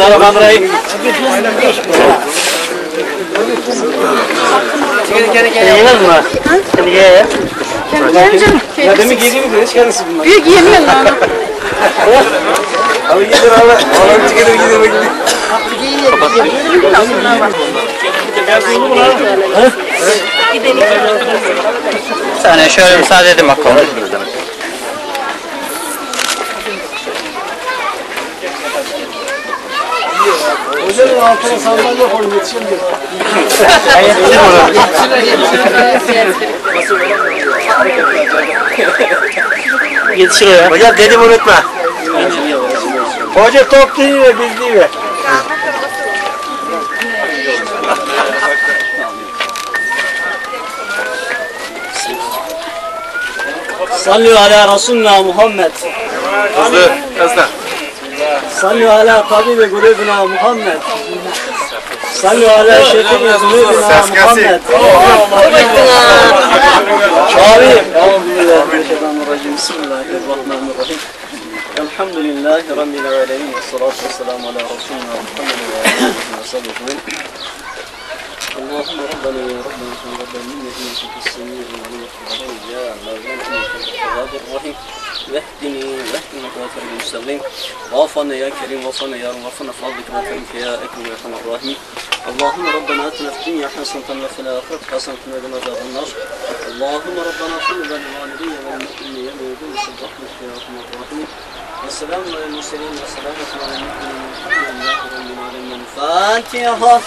Kandırayım. Yiyemez mi? Hadi ye. Ya demin giydiğimi de hiç kendisi bunlar. Büyük yemiyorum lan. Abi gidiyor abi. Allah'ım çıkıyor gidiyor gidiyor. Bir saniye şöyle müsaade edin bakalım. Hocanın altına sandalye koyun onu. Yetişir o ya. Hocam dedim unutma. Hoca top değil ve bildiği ve. Sallu ala Resulina Muhammed. Hızlı, hızlı. صلوا على قبيل قلوبنا محمد. صلوا على شفيع ذنوبنا محمد. الحمد لله رب العالمين والصلاة والسلام على رسولنا محمد وعلى آله وصحبه أجمعين. اللهم ربنا يا ربنا ربنا منك أنت السميع العليم يا عزيز يا الرحيم واهدني واهدنا صراط المستقيم وعافنا يا كريم وعافنا يا رب وعافنا فضلك وكرمك يا إكرم يا ارحم الراحمين. اللهم ربنا آتنا في الدنيا حسنة وفي الآخرة حسنة وقنا عذاب النار. اللهم ربنا صل على الوالدين والمؤمنين يوم يقوم برحمتك يا ارحم الراحمين والسلام على المرسلين والسلام على المؤمنين والحمد لله رب العالمين. الفاتحه